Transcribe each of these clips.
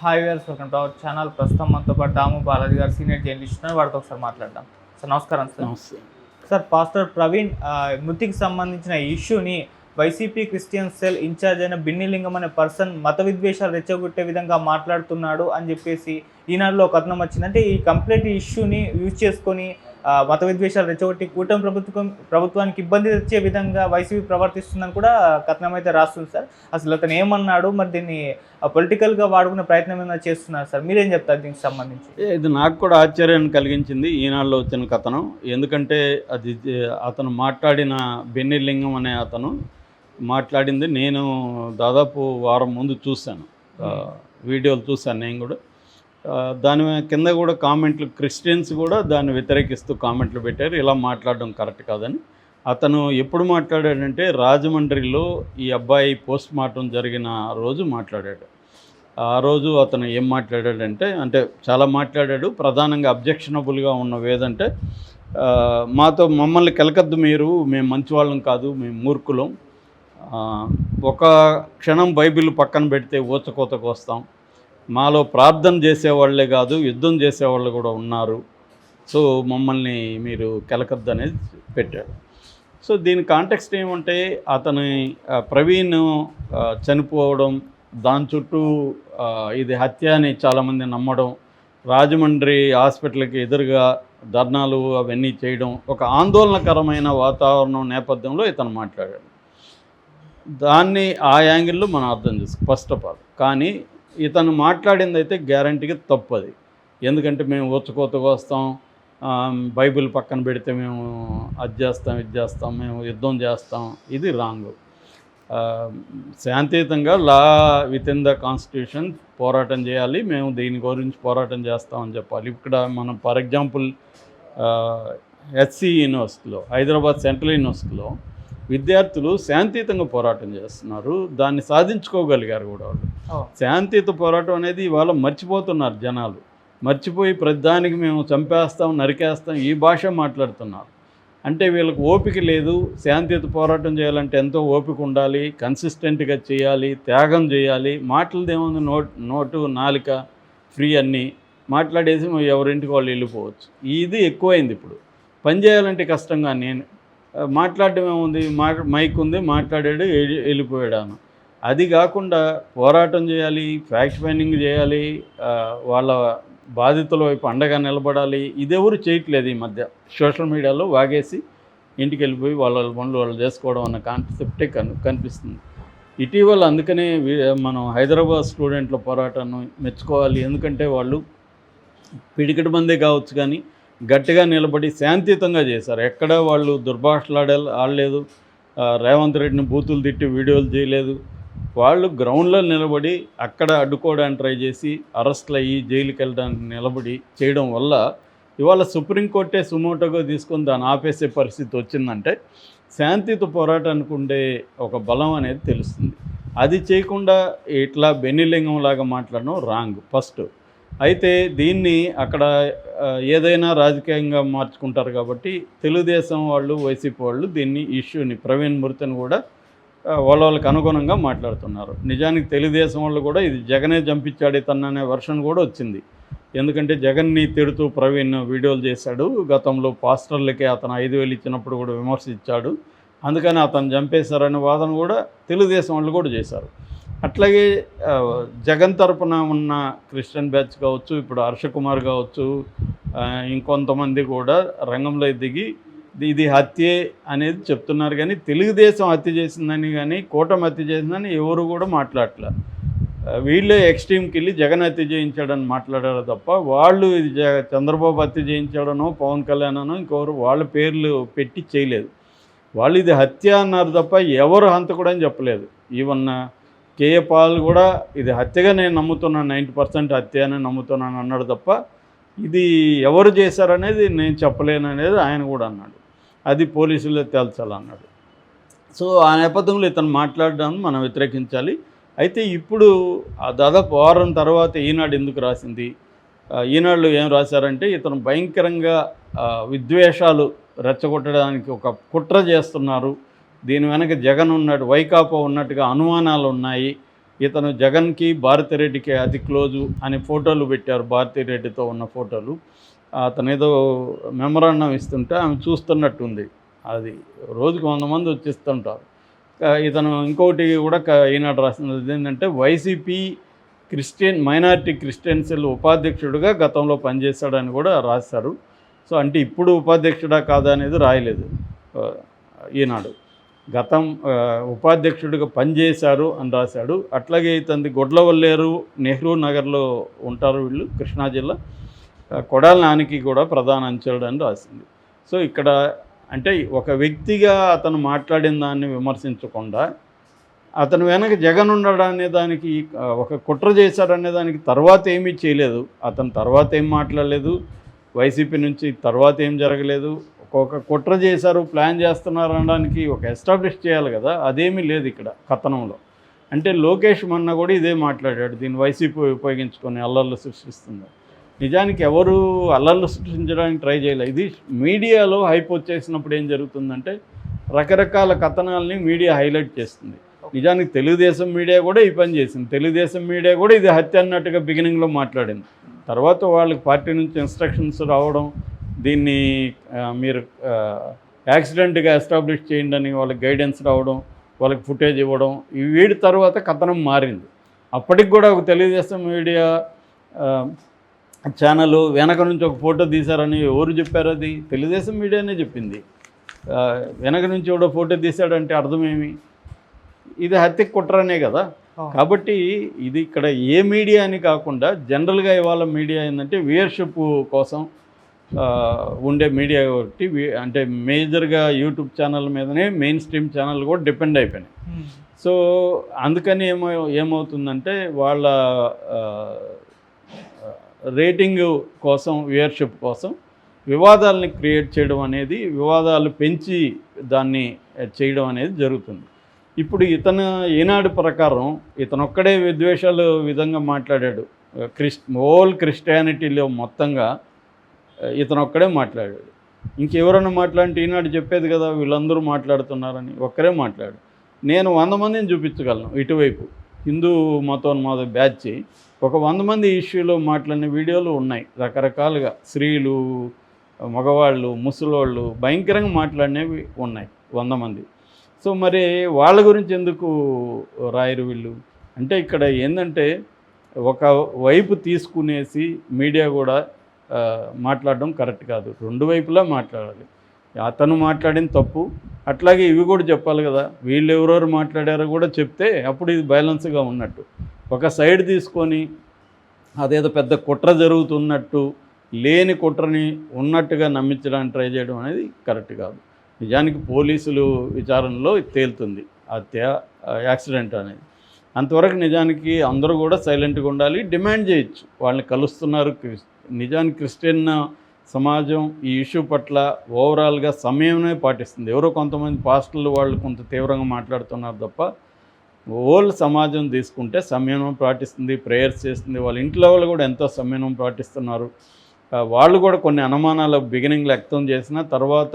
Hi viewers welcome to our channel ప్రస్తుతం మనతో పాటు దాము బాలాజీ గారు సీనియర్ జర్నలిస్ట్ ఉన్నారు. వాడితో ఒకసారి మాట్లాడదాం. సార్ నమస్కారం సార్. నమస్తే. సార్ పాస్టర్ ప్రవీణ్ మృతికి సంబంధించిన ఇష్యూని వైసీపీ క్రిస్టియన్ సెల్ ఇన్ఛార్జ్ అయిన బిన్నిలింగం అనే పర్సన్ మత విద్వేషాలు రెచ్చగొట్టే విధంగా మాట్లాడుతున్నాడు అని చెప్పేసి ఈనాడులో ఒక కథనం వచ్చింది. అంటే ఈ కంప్లీట్ ఇష్యూని యూజ్ చేసుకొని మత విద్వేషాలు రెచ్చగొట్టి కూటమి ప్రభుత్వం ప్రభుత్వానికి ఇబ్బంది తెచ్చే విధంగా వైసీపీ ప్రవర్తిస్తుందని కూడా కథనం అయితే రాస్తుంది సార్. అసలు అతను ఏమన్నాడు? మరి దీన్ని పొలిటికల్గా వాడుకునే ప్రయత్నం ఏమైనా చేస్తున్నారు సార్? మీరేం చెప్తారు దీనికి సంబంధించి? ఇది నాకు కూడా ఆశ్చర్యాన్ని కలిగించింది ఈనాడులో వచ్చిన కథనం. ఎందుకంటే అది అతను మాట్లాడిన బెన్నిలింగం అనే అతను మాట్లాడింది. నేను దాదాపు వారం ముందు చూశాను. వీడియోలు చూశాను నేను కూడా. దాని కింద కూడా కామెంట్లు క్రిస్టియన్స్ కూడా దాన్ని వ్యతిరేకిస్తూ కామెంట్లు పెట్టారు. ఇలా మాట్లాడడం కరెక్ట్ కాదని. అతను ఎప్పుడు మాట్లాడాడంటే రాజమండ్రిలో ఈ అబ్బాయి పోస్ట్ మార్టం జరిగిన రోజు మాట్లాడాడు. ఆ రోజు అతను ఏం మాట్లాడాడంటే అంటే చాలా మాట్లాడాడు. ప్రధానంగా అబ్జెక్షనబుల్గా ఉన్నవి ఏదంటే మాతో మమ్మల్ని కెలకద్దు మీరు మేము మంచివాళ్ళం కాదు మేము మూర్ఖులం. ఒక క్షణం బైబిల్ పక్కన పెడితే ఊచకోతకు వస్తాం. మాలో ప్రార్థన చేసేవాళ్ళే కాదు యుద్ధం చేసేవాళ్ళు కూడా ఉన్నారు. సో మమ్మల్ని మీరు కెలకద్దు అనేది పెట్టాడు సో దీని కాంటెక్స్ట్ ఏమంటే అతని ప్రవీణ్ చనిపోవడం దాని చుట్టూ ఇది హత్య అని చాలామంది నమ్మడం రాజమండ్రి హాస్పిటల్కి ఎదురుగా ధర్నాలు అవన్నీ చేయడం ఒక ఆందోళనకరమైన వాతావరణం నేపథ్యంలో ఇతను మాట్లాడాడు. దాన్ని ఆ యాంగిల్లో మనం అర్థం చేసుకో ఫస్ట్ ఆఫ్ ఆల్. కానీ ఇతను మాట్లాడింది అయితే గ్యారంటీగా తప్పది. ఎందుకంటే మేము ఊచకోతకు వస్తాం బైబిల్ పక్కన పెడితే మేము అది చేస్తాం ఇది చేస్తాం మేము యుద్ధం చేస్తాం. ఇది రాంగ్. శాంతియుతంగా law within the constitution పోరాటం చేయాలి మేము దీని గురించి పోరాటం చేస్తామని చెప్పాలి. ఇక్కడ మనం ఫర్ ఎగ్జాంపుల్ హెచ్సి యూనివర్సిటీలో హైదరాబాద్ సెంట్రల్ యూనివర్సిటీలో విద్యార్థులు శాంతియుతంగా పోరాటం చేస్తున్నారు. దాన్ని సాధించుకోగలిగారు కూడా వాళ్ళు. శాంతియుత పోరాటం అనేది ఇవాళ మర్చిపోతున్నారు జనాలు. మర్చిపోయి ప్రతిదానికి మేము చంపేస్తాం నరికేస్తాం ఈ భాష మాట్లాడుతున్నారు. అంటే వీళ్ళకి ఓపిక లేదు. శాంతియుత పోరాటం చేయాలంటే ఎంతో ఓపిక ఉండాలి. కన్సిస్టెంట్గా చేయాలి. త్యాగం చేయాలి. మాటలదేముంది నోట్ నోటు నాలిక ఫ్రీ అన్నీ. మాట్లాడేసి ఎవరింటికి వాళ్ళు వెళ్ళిపోవచ్చు. ఇది ఎక్కువైంది ఇప్పుడు. పని చేయాలంటే కష్టంగా నేను మాట్లాడడం ఏముంది? మా మైక్ ఉంది మాట్లాడాడు వెళ్ళి- వెళ్ళిపోయాడు అది కాకుండా పోరాటం చేయాలి ఫ్యాక్ట్ ఫైండింగ్ చేయాలి వాళ్ళ బాధితుల వైపు అండగా నిలబడాలి ఇదెవరు చేయట్లేదు ఈ మధ్య. సోషల్ మీడియాలో వాగేసి ఇంటికి వెళ్ళిపోయి వాళ్ళ పనులు వాళ్ళు చేసుకోవడం అన్న కాన్సెప్టే కను కనిపిస్తుంది. ఇటీవల అందుకనే మనం హైదరాబాద్ స్టూడెంట్ల పోరాటాన్ని మెచ్చుకోవాలి ఎందుకంటే వాళ్ళు పిడికటి మందే కావచ్చు కానీ గట్టిగా నిలబడి శాంతియుతంగా చేశారు. ఎక్కడ వాళ్ళు దుర్భాషలాడే ఆడలేదు. రేవంత్ రెడ్డిని బూతులు తిట్టి వీడియోలు చేయలేదు. వాళ్ళు గ్రౌండ్లో నిలబడి అక్కడ అడ్డుకోవడానికి ట్రై చేసి అరెస్ట్లు అయ్యి జైలుకి వెళ్ళడానికి నిలబడి చేయడం వల్ల ఇవాళ సుప్రీంకోర్టే సుమోటోగా తీసుకొని దాన్ని ఆపేసే పరిస్థితి వచ్చిందంటే శాంతియుత పోరాటానికి ఉండే ఒక బలం అనేది తెలుస్తుంది. అది చేయకుండా ఇట్లా బెన్నిలింగం లాగా మాట్లాడడం రాంగ్. ఫస్ట్ అయితే దీన్ని అక్కడ ఏదైనా రాజకీయంగా మార్చుకుంటారు కాబట్టి తెలుగుదేశం వాళ్ళు వైసీపీ వాళ్ళు దీన్ని ఇష్యూని ప్రవీణ్ మృతిని కూడా వాళ్ళ వాళ్ళకి అనుగుణంగా మాట్లాడుతున్నారు. నిజానికి తెలుగుదేశం వాళ్ళు కూడా ఇది జగనే చంపించాడు తననే వర్షన్ కూడా వచ్చింది. ఎందుకంటే జగన్ని తిడుతూ ప్రవీణ్ వీడియోలు చేశాడు. గతంలో పాస్టర్లకి అతను ఐదు వేలు ఇచ్చినప్పుడు కూడా విమర్శించాడు. అందుకని అతను చంపేశారనే వాదన కూడా తెలుగుదేశం వాళ్ళు కూడా చేశారు. అట్లాగే జగన్ తరపున ఉన్న క్రిస్టియన్ బ్యాచ్ కావచ్చు ఇప్పుడు హర్ష కుమార్ కావచ్చు ఇంకొంతమంది కూడా రంగంలో దిగి ఇది- హత్యే అనేది చెప్తున్నారు. కానీ తెలుగుదేశం హత్య చేసిందని కానీ కూటమి హత్య చేసిందని ఎవరు కూడా మాట్లాడలే వీళ్ళే ఎక్స్ట్రీమ్కి వెళ్ళి జగన్ హత్య చేయించాడని మాట్లాడారు తప్ప వాళ్ళు ఇది చంద్రబాబు హత్య చేయించాడనో పవన్ కళ్యాణ్ అనో ఇంకెవరు వాళ్ళ పేర్లు పెట్టి చేయలేదు. వాళ్ళు ఇది హత్య అన్నారు తప్ప ఎవరు హంతకుడు అని చెప్పలేదు. ఈవన్న కేఏ పాల్ కూడా ఇది హత్యగా నేను నమ్ముతున్నాను నైంటీ పర్సెంట్ హత్య అని నమ్ముతున్నాను అన్నాడు తప్ప ఇది ఎవరు చేశారనేది నేను చెప్పలేను అనేది ఆయన కూడా అన్నాడు. అది పోలీసులే తేల్చాలన్నాడు. సో ఆ నేపథ్యంలో ఇతను మాట్లాడడాన్ని మనం వ్యతిరేకించాలి. అయితే ఇప్పుడు ఆ దాదాపు వారం తర్వాత ఈనాడు ఎందుకు రాసింది? ఈనాడులో ఏం రాశారంటే ఇతను భయంకరంగా విద్వేషాలు రెచ్చగొట్టడానికి ఒక కుట్ర చేస్తున్నారు. దీని వెనక జగన్ ఉన్నాడు వైకాపా ఉన్నట్టుగా అనుమానాలు ఉన్నాయి. ఇతను జగన్కి భారతిరెడ్డికి అతి క్లోజు అని ఫోటోలు పెట్టారు భారతిరెడ్డితో ఉన్న ఫోటోలు. అతను ఏదో మెమరాండం ఇస్తుంటే ఆమె చూస్తున్నట్టుంది. అది రోజుకు వంద మంది వచ్చిస్తుంటారు. ఇతను ఇంకోటి కూడా క- ఈనాడు రాసినది ఏంటంటే వైసీపీ క్రిస్టియన్ మైనారిటీ క్రిస్టియన్సెల్ ఉపాధ్యక్షుడిగా గతంలో పనిచేశాడని కూడా రాశారు. సో అంటే ఇప్పుడు ఉపాధ్యక్షుడా కాదా అనేది రాయలేదు ఈనాడు. గతం ఉపాధ్యక్షుడిగా పనిచేశారు అని రాశాడు. అట్లాగే ఇతంది గొడ్లవల్లేరు నెహ్రూ నగర్లో ఉంటారు వీళ్ళు కృష్ణా జిల్లా. కొడాల నానికి కూడా ప్రధాన అంచెలుడు అని రాసింది. సో ఇక్కడ అంటే ఒక వ్యక్తిగా అతను మాట్లాడిన దాన్ని విమర్శించకుండా అతను వెనక జగన్ ఉండడనే దానికి ఒక కుట్ర చేశాడనే దానికి తర్వాత ఏమీ చేయలేదు. అతను తర్వాత ఏం మాట్లాడలేదు. వైసీపీ నుంచి తర్వాత ఏం జరగలేదు. ఒక కుట్ర చేశారు ప్లాన్ చేస్తున్నారు అనడానికి ఒక ఎస్టాబ్లిష్ చేయాలి కదా అదేమీ లేదు ఇక్కడ కథనంలో. అంటే లోకేష్ మొన్న కూడా ఇదే మాట్లాడాడు దీన్ని వైసీపీ ఉపయోగించుకొని అల్లర్లు సృష్టిస్తుంది. నిజానికి ఎవరు అల్లర్లు సృష్టించడానికి ట్రై చేయలేదు ఇది మీడియాలో హైప్ వచ్చేసినప్పుడు ఏం జరుగుతుందంటే రకరకాల కథనాల్ని మీడియా హైలైట్ చేస్తుంది. నిజానికి తెలుగుదేశం మీడియా కూడా ఈ పని చేసింది. తెలుగుదేశం మీడియా కూడా ఇది హత్య అన్నట్టుగా బిగినింగ్లో మాట్లాడింది. తర్వాత వాళ్ళకి పార్టీ నుంచి ఇన్స్ట్రక్షన్స్ రావడం దీన్ని మీరు యాక్సిడెంట్గా ఎస్టాబ్లిష్ చేయండి అని వాళ్ళకి గైడెన్స్ రావడం వాళ్ళకి ఫుటేజ్ ఇవ్వడం ఈ వీడి తర్వాత కథనం మారింది. అప్పటికి కూడా ఒక తెలుగుదేశం మీడియా ఛానల్ వెనక నుంచి ఒక ఫోటో తీశారని ఎవరు చెప్పారు అది? తెలుగుదేశం మీడియానే చెప్పింది. వెనక నుంచి ఎవడో ఫోటో తీశాడంటే అర్థమేమి? ఇది హత్య కుట్రనే కదా? కాబట్టి ఇది ఇక్కడ ఏ మీడియా అని కాకుండా జనరల్గా ఇవాళ మీడియా ఏంటంటే వ్యూయర్షిప్ కోసం ఉండే మీడియా ఒకటి వీ- అంటే మేజర్గా యూట్యూబ్ ఛానల్ మీదనే మెయిన్ స్ట్రీమ్ ఛానల్ కూడా డిపెండ్ అయిపోయినాయి. సో అందుకని ఏమో ఏమవుతుందంటే వాళ్ళ రేటింగ్ కోసం వ్యూయర్షిప్ కోసం వివాదాలని క్రియేట్ చేయడం అనేది వివాదాలు పెంచి దాన్ని చేయడం అనేది జరుగుతుంది. ఇప్పుడు ఇతను ఈనాడు ప్రకారం ఇతను ఒక్కడే విద్వేషాలు విధంగా మాట్లాడాడు. క్రిస్ ఓల్ క్రిస్టియానిటీలో మొత్తంగా ఇతను ఒక్కడే మాట్లాడాడు. ఇంకెవరన్నా మాట్లాడితే ఈనాడు చెప్పేది కదా వీళ్ళందరూ మాట్లాడుతున్నారని. ఒక్కరే మాట్లాడు నేను వంద మందిని చూపించగలను ఇటువైపు. హిందూ మతోన్మాద బ్యాచ్ ఒక వంద మంది ఇష్యూలో మాట్లాడిన వీడియోలు ఉన్నాయి. రకరకాలుగా స్త్రీలు మగవాళ్ళు ముసలోళ్ళు భయంకరంగా మాట్లాడినవి ఉన్నాయి వంద మంది. సో మరి వాళ్ళ గురించి ఎందుకు రాయరు వీళ్ళు? అంటే ఇక్కడ ఏంటంటే ఒక వైపు తీసుకునేసి మీడియా కూడా మాట్లాడడం కరెక్ట్ కాదు. రెండు వైపులా మాట్లాడాలి. అతను మాట్లాడిన తప్పు అట్లాగే ఇవి కూడా చెప్పాలి కదా. వీళ్ళు ఎవరెవరు మాట్లాడారో కూడా చెప్తే అప్పుడు ఇది బ్యాలెన్స్గా ఉన్నట్టు. ఒక సైడ్ తీసుకొని అదేదో పెద్ద కుట్ర జరుగుతున్నట్టు లేని కుట్రని ఉన్నట్టుగా నమ్మించడానికి ట్రై చేయడం అనేది కరెక్ట్ కాదు. నిజానికి పోలీసులు విచారణలో తేలుతుంది. హత్య ఆ, యాక్సిడెంట్ అనేది. అంతవరకు నిజానికి అందరూ కూడా సైలెంట్గా ఉండాలి. డిమాండ్ చేయొచ్చు. వాళ్ళని కలుస్తున్నారు క్రిస్- నిజానికి క్రిస్టియన్ సమాజం ఈ ఇష్యూ పట్ల ఓవరాల్గా సమయమే పాటిస్తుంది. ఎవరో కొంతమంది పాస్టర్లు వాళ్ళు కొంత తీవ్రంగా మాట్లాడుతున్నారు తప్ప ఓల్డ్ సమాజం తీసుకుంటే సంయమనం పాటిస్తుంది ప్రేయర్స్ చేస్తుంది. వాళ్ళ ఇంట్లో వాళ్ళు కూడా ఎంతో సంయమనం పాటిస్తున్నారు. వాళ్ళు కూడా కొన్ని అనుమానాలు బిగినింగ్లో వ్యక్తం చేసిన తర్వాత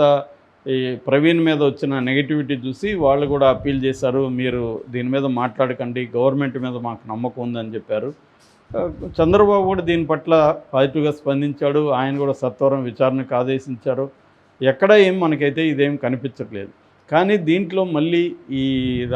ఈ ప్రవీణ్ మీద వచ్చిన నెగిటివిటీ చూసి వాళ్ళు కూడా అప్పీల్ చేశారు మీరు దీని మీద మాట్లాడకండి గవర్నమెంట్ మీద మాకు నమ్మకం ఉందని చెప్పారు. చంద్రబాబు కూడా దీని పట్ల పాజిటివ్గా స్పందించాడు. ఆయన కూడా సత్వరం విచారణకు ఆదేశించారు. ఎక్కడ ఏం మనకైతే ఇదేం కనిపించట్లేదు. కానీ దీంట్లో మళ్ళీ ఈ